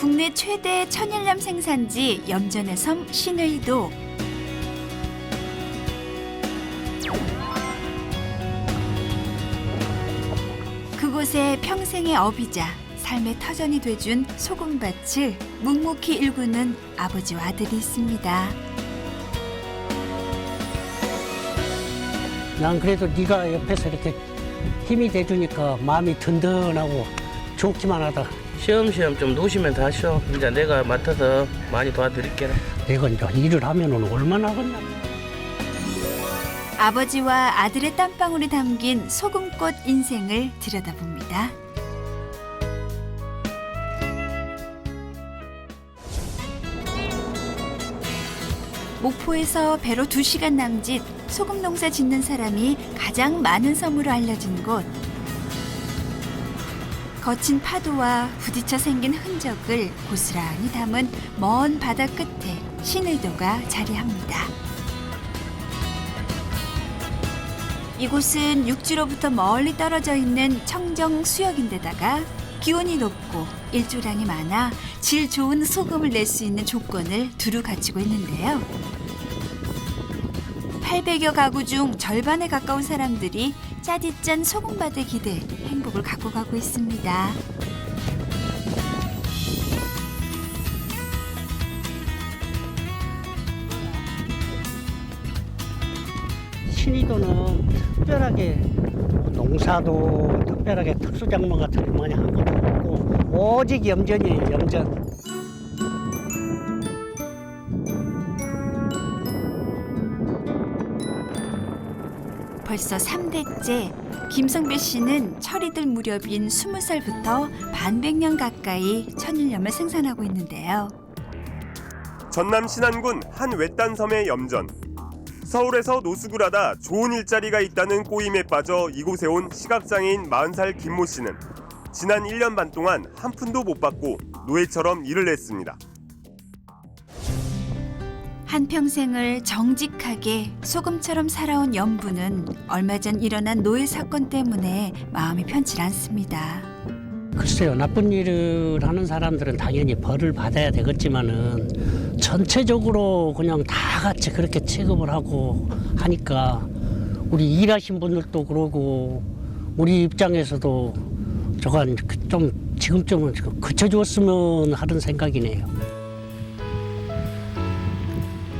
국내 최대 천일염 생산지 염전의 섬 신의도. 그곳에 평생의 업이자 삶의 터전이 돼준 소금밭을 묵묵히 일구는 아버지와 아들이 있습니다. 난 그래도 네가 옆에서 이렇게 힘이 돼주니까 마음이 든든하고 좋기만 하다. 시험시험 좀 놓으시면 다시오. 이제 내가 맡아서 많이 도와드릴게요. 내가 이제 일을 하면은 얼마나 하겠냐. 아버지와 아들의 땀방울이 담긴 소금꽃 인생을 들여다봅니다. 목포에서 배로 2시간 남짓 소금 농사 짓는 사람이 가장 많은 섬으로 알려진 곳. 거친 파도와 부딪혀 생긴 흔적을 고스란히 담은 먼 바다 끝에 신의도가 자리합니다. 이곳은 육지로부터 멀리 떨어져 있는 청정 수역인데다가 기온이 높고 일조량이 많아 질 좋은 소금을 낼 수 있는 조건을 두루 갖추고 있는데요. 800여 가구 중 절반에 가까운 사람들이 짜디짠 소금밭에 기대 행복을 갖고 가고 있습니다. 신의도는 특별하게 농사도 특별하게 특수작물 같은 거 많이 한 것도 없고 오직 염전이에요 염전. 벌써 3대째 김성배 씨는 철이들 무렵인 20살부터 반백년 가까이 천일염을 생산하고 있는데요. 전남 신안군 한 외딴 섬의 염전. 서울에서 노숙을 하다 좋은 일자리가 있다는 꼬임에 빠져 이곳에 온 시각장애인 40살 김모 씨는 지난 1년 반 동안 한 푼도 못 받고 노예처럼 일을 했습니다. 한평생을 정직하게 소금처럼 살아온 연부는 얼마 전 일어난 노예 사건 때문에 마음이 편치 않습니다. 글쎄요 나쁜 일을 하는 사람들은 당연히 벌을 받아야 되겠지만은 전체적으로 그냥 다 같이 그렇게 취급을 하고 하니까 우리 일하신 분들도 그러고 우리 입장에서도 저건 그좀 지금쯤은 그쳐주었으면 하는 생각이네요.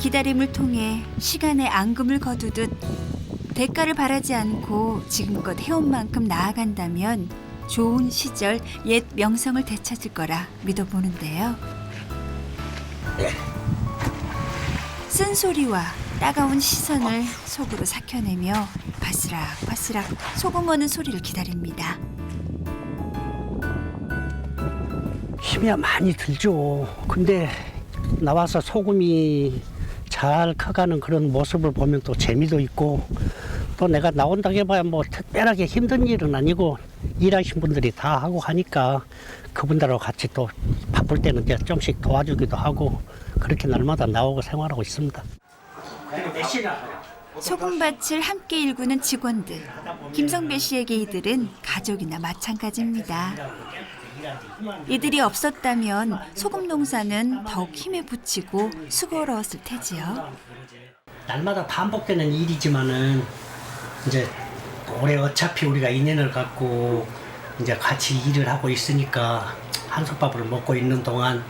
기다림을 통해 시간의 앙금을 거두듯 대가를 바라지 않고 지금껏 해온 만큼 나아간다면 좋은 시절 옛 명성을 되찾을 거라 믿어보는데요. 쓴소리와 따가운 시선을 속으로 삭혀내며 바스락 바스락 소금 어는 소리를 기다립니다. 힘이 많이 들죠. 근데 나와서 소금이 잘 커가는 그런 모습을 보면 또 재미도 있고 또 내가 나온다고 해봐야 뭐 특별하게 힘든 일은 아니고 일하신 분들이 다 하고 하니까 그분들하고 같이 또 바쁠 때는 이제 좀씩 도와주기도 하고 그렇게 날마다 나오고 생활하고 있습니다. 소금밭을 함께 일구는 직원들. 김성배 씨에게 이들은 가족이나 마찬가지입니다. 이들이 없었다면 소금 농사는 더욱 힘에 부치고 수고로웠을 테지요. 날마다 반복되는 일이지만은 이제 올해 어차피 우리가 인연을 갖고 이제 같이 일을 하고 있으니까 한솥밥을 먹고 있는 동안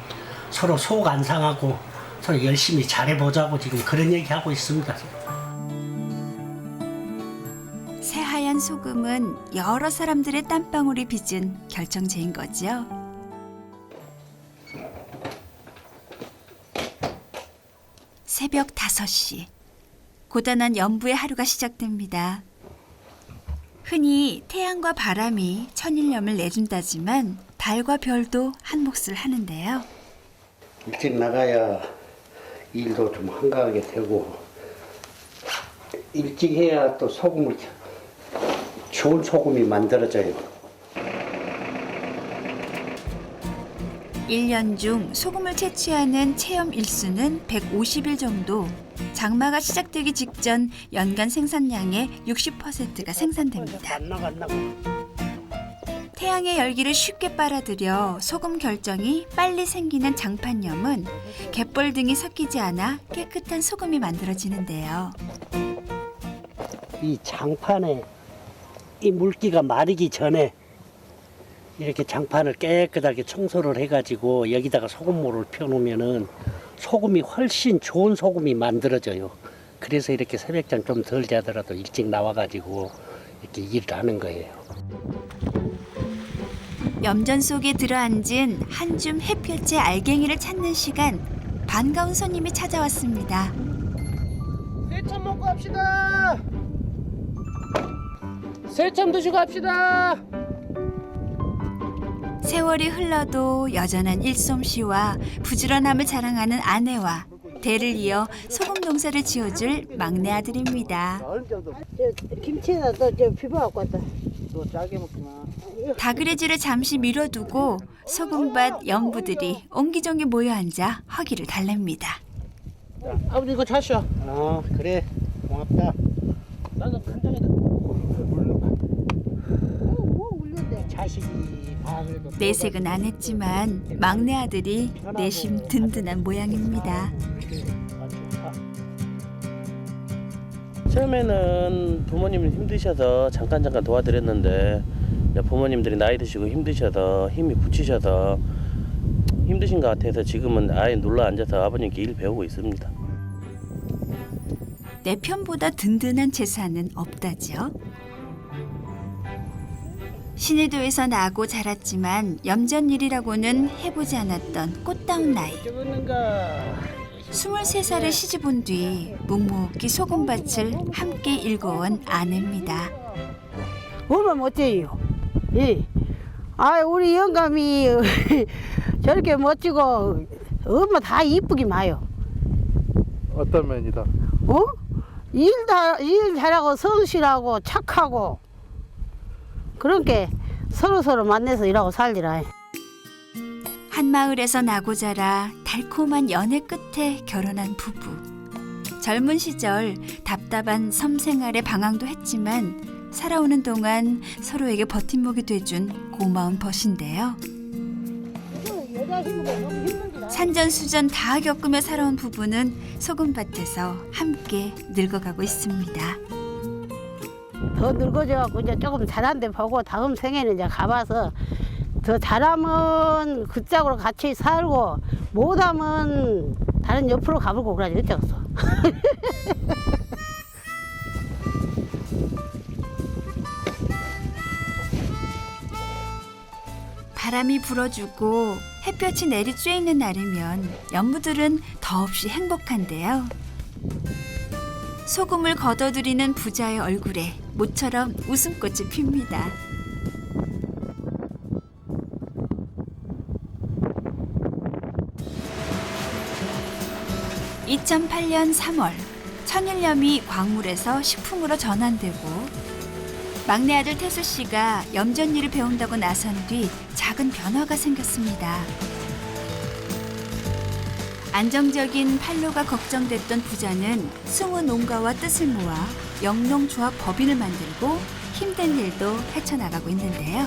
서로 속 안 상하고 서로 열심히 잘해보자고 지금 그런 얘기 하고 있습니다. 소금은 여러 사람들의 땀방울이 빚은 결정체인 거지요. 새벽 5시. 고단한 연부의 하루가 시작됩니다. 흔히 태양과 바람이 천일염을 내준다지만 달과 별도 한 몫을 하는데요. 일찍 나가야 일도 좀 한가하게 되고 일찍 해야 또 소금을 좋은 소금이 만들어져요. 1년 중 소금을 채취하는 체험 일수는 150일 정도. 장마가 시작되기 직전 연간 생산량의 60%가 생산됩니다. 안 나가 안 나가. 태양의 열기를 쉽게 빨아들여 소금 결정이 빨리 생기는 장판염은 갯벌 등이 섞이지 않아 깨끗한 소금이 만들어지는데요. 이 장판에 이 물기가 마르기 전에 이렇게 장판을 깨끗하게 청소를 해가지고 여기다가 소금물을 펴놓으면은 소금이 훨씬 좋은 소금이 만들어져요. 그래서 이렇게 새벽잠 좀 덜 자더라도 일찍 나와가지고 이렇게 일을 하는 거예요. 염전 속에 들어앉은 한줌 햇볕의 알갱이를 찾는 시간 반가운 손님이 찾아왔습니다. 새참 먹고 합시다. 새참 드시고 합시다. 세월이 흘러도 여전한 일솜씨와 부지런함을 자랑하는 아내와 대를 이어 소금 농사를 지어줄 막내 아들입니다. 저 김치에다 또저 비벼 갖고 왔다. 또 짜게 먹지 마. 다그레지를 잠시 미뤄두고 소금밭 연부들이 옹기종기 모여 앉아 허기를 달랩니다. 아버지 이거 자시오. 아 그래 고맙다. 나는 간장에다. 자식이 다 그래도 내색은 안 했지만 막내 아들이 내심 든든한 모양입니다. 처음에는 부모님이 힘드셔서 잠깐 잠깐 도와드렸는데 부모님들이 나이 드시고 힘드셔서 힘이 붙이셔서 힘드신 것 같아서 지금은 아예 눌러 앉아서 아버님께 일 배우고 있습니다. 내 편보다 든든한 재산은 없다죠. 신의도에서 나고 자랐지만 염전일이라고는 해보지 않았던 꽃다운 나이. 23살을 시집 온 뒤 묵묵히 소금밭을 함께 일궈온 아내입니다. 얼마 멋져요. 예. 아, 우리 영감이 저렇게 멋지고 얼마 다 이쁘게 마요. 어떤 면이다? 어? 일 다, 일 잘하고 성실하고 착하고 그렇게 서로 서로 만나서 일하고 살리라. 한 마을에서 나고 자라 달콤한 연애 끝에 결혼한 부부. 젊은 시절 답답한 섬 생활에 방황도 했지만 살아오는 동안 서로에게 버팀목이 돼준 고마운 벗인데요. 산전수전 다 겪으며 살아온 부부는 소금밭에서 함께 늙어가고 있습니다. 더 늙어져갖고 이제 조금 잘한 데 보고 다음 생에는 이제 가봐서 더 잘하면 그 짝으로 같이 살고 못하면 다른 옆으로 가보고 그러지 어쩌겠어. 바람이 불어주고 햇볕이 내리 쬐 있는 날이면 연무들은 더없이 행복한데요. 소금을 걷어들이는 부자의 얼굴에 모처럼 웃음꽃이 핍니다. 2008년 3월 천일염이 광물에서 식품으로 전환되고 막내 아들 태수 씨가 염전 일을 배운다고 나선 뒤 작은 변화가 생겼습니다. 안정적인 판로가 걱정됐던 부자는 승우 농가와 뜻을 모아 영농조합 법인을 만들고 힘든 일도 헤쳐나가고 있는데요.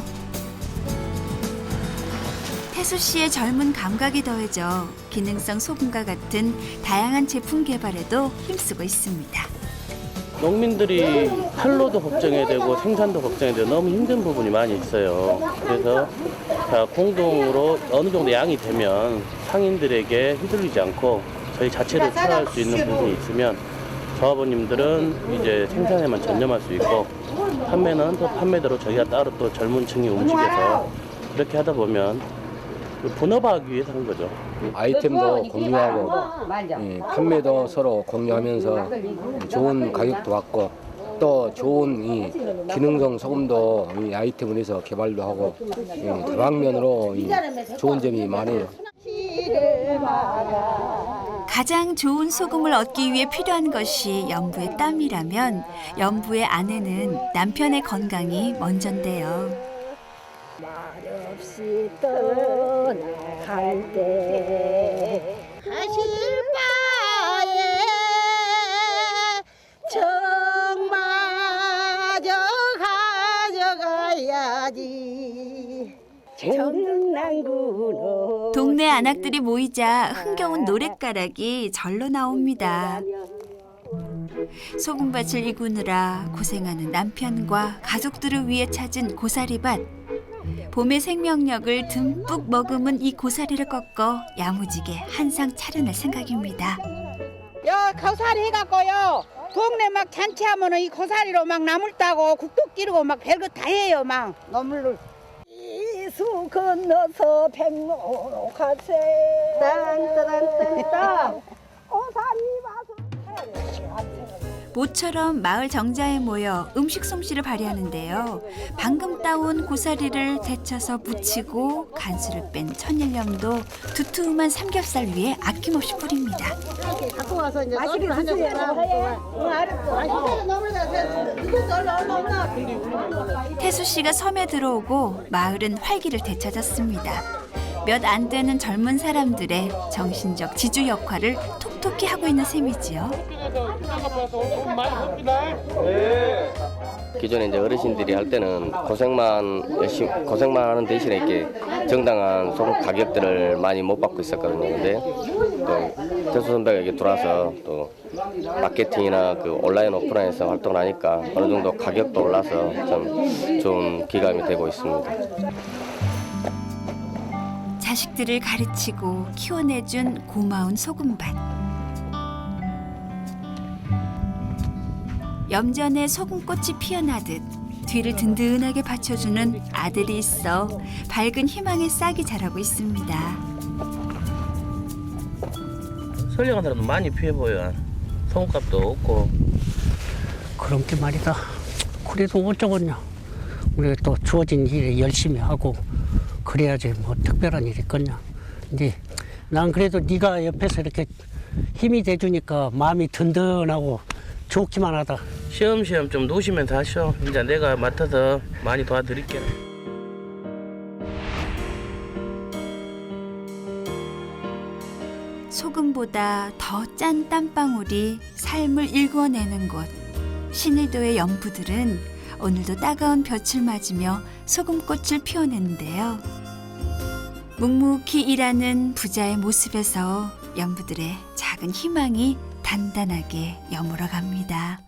태수 씨의 젊은 감각이 더해져 기능성 소금과 같은 다양한 제품 개발에도 힘쓰고 있습니다. 농민들이 판로도 걱정해야 되고 생산도 걱정해야 되고 너무 힘든 부분이 많이 있어요. 그래서 자, 공동으로 어느 정도 양이 되면 상인들에게 휘둘리지 않고 저희 자체를 살아갈 수 있는 부분이 있으면 조합원님들은 이제 생산에만 전념할 수 있고 판매는 또 판매대로 저희가 따로 또 젊은 층이 움직여서 그렇게 하다 보면 본업하기 위해서 한 거죠. 아이템도 공유하고 예, 판매도 서로 공유하면서 좋은 가격도 받고 또 좋은 이 기능성 소금도 이 아이템을 해서 개발도 하고 예, 다방면으로 이 좋은 점이 많아요. 가장 좋은 소금을 얻기 위해 필요한 것이 연부의 땀이라면 연부의 아내는 남편의 건강이 먼저인데요. 없이 떠나갈 때 동네 안악들이 모이자 흥겨운 노랫가락이 절로 나옵니다. 소금밭을 이구느라 고생하는 남편과 가족들을 위해 찾은 고사리밭. 봄의 생명력을 듬뿍 머금은 이 고사리를 꺾어 야무지게 한 상 차려낼 생각입니다. 야 고사리 해갖고요 동네 막 잔치하면은 이 고사리로 막 나물 따고 국도 끼르고 막 별거 다 해요 막 나물을 이수 건너서 백로로 가세. 땅땅땅땅 모처럼 마을 정자에 모여 음식 솜씨를 발휘하는데요. 방금 따온 고사리를 데쳐서 무치고 간수를 뺀 천일염도 두툼한 삼겹살 위에 아낌없이 뿌립니다. 갖고 와서 이제 맛있게 얼마 올라온다 태수 씨가 섬에 들어오고 마을은 활기를 되찾았습니다. 몇 안 되는 젊은 사람들의 정신적 지주 역할을 톡 톡히 하고 있는 셈이지요. 기존에 이제 어르신들이 할 때는 고생만 열심히 고생만 하는 대신에 이렇게 정당한 소금 가격들을 많이 못 받고 있었거든요. 근데 또 태수 선배가 이게 들어와서 또 마케팅이나 그 온라인 오프라인에서 활동을 하니까 어느 정도 가격도 올라서 좀 좋은 기감이 되고 있습니다. 자식들을 가르치고 키워내준 고마운 소금밭. 염전에 소금꽃이 피어나듯 뒤를 든든하게 받쳐주는 아들이 있어 밝은 희망의 싹이 자라고 있습니다. 선량한 사람도 많이 피해 보여. 소금값도 없고. 그런 게 말이다. 그래도 어쩌겠냐. 우리가 또 주어진 일에 열심히 하고 그래야지 뭐 특별한 일이 있겠냐. 근데 난 그래도 네가 옆에서 이렇게 힘이 돼주니까 마음이 든든하고 좋기만 하다. 시험시험 좀 놓으시면서 하셔. 이제 내가 맡아서 많이 도와드릴게요. 소금보다 더 짠 땀방울이 삶을 일구어내는 곳. 신일도의 연부들은 오늘도 따가운 볕을 맞으며 소금꽃을 피워내는데요. 묵묵히 일하는 부자의 모습에서 연부들의 작은 희망이 단단하게 여물어 갑니다.